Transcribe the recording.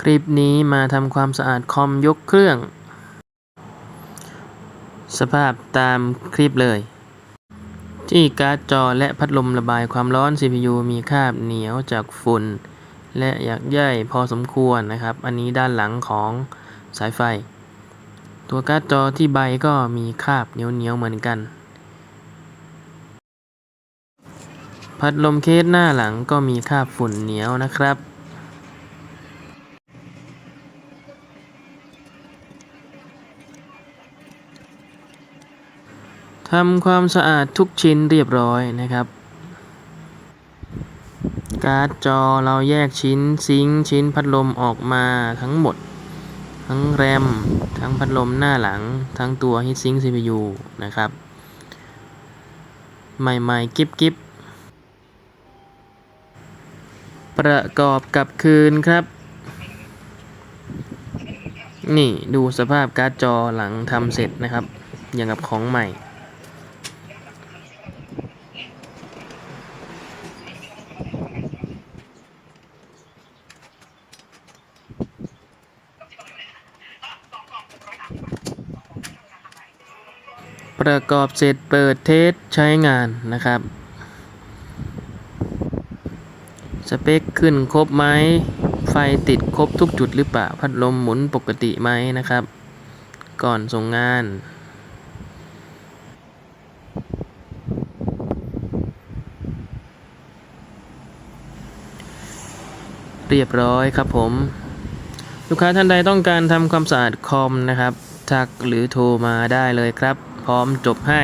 คลิปนี้มาทำความสะอาดคอมยกเครื่อง สภาพตามคลิปเลย ที่การ์ดจอและพัดลมระบายความร้อน CPU มีคราบเหนียวจากฝุ่น และอยากใยพอสมควรนะครับ อันนี้ด้านหลังของสายไฟ ตัวการ์ดจอที่ใบก็มีคราบเหนียวๆเหมือนกัน พัดลมเคสหน้าหลังก็มีคราบฝุ่นเหนียวนะครับ ทำความสะอาดทุกชิ้นเรียบร้อยนะครับ การ์ดจอเราแยกชิ้นซิงชิ้นพัดลมออกมาทั้งหมด ทั้งแรม ทั้งพัดลมหน้าหลัง ทั้งตัวฮีทซิงค์ CPU นะครับ ใหม่ๆ กิบกิบประกอบกับคืนครับ นี่ดูสภาพการ์ดจอหลังทำเสร็จนะครับ อย่างกับของใหม่ ประกอบเสร็จเปิดเทสใช้งานนะครับ สเปคขึ้นครบไหม ไฟติดครบทุกจุดหรือเปล่า พัดลมหมุนปกติไหมนะครับ ก่อนส่งงานเรียบร้อยครับผม ลูกค้าท่านใดต้องการทำความสะอาดคอมนะครับ ทักหรือโทรมาได้เลยครับ ร้อมจบให้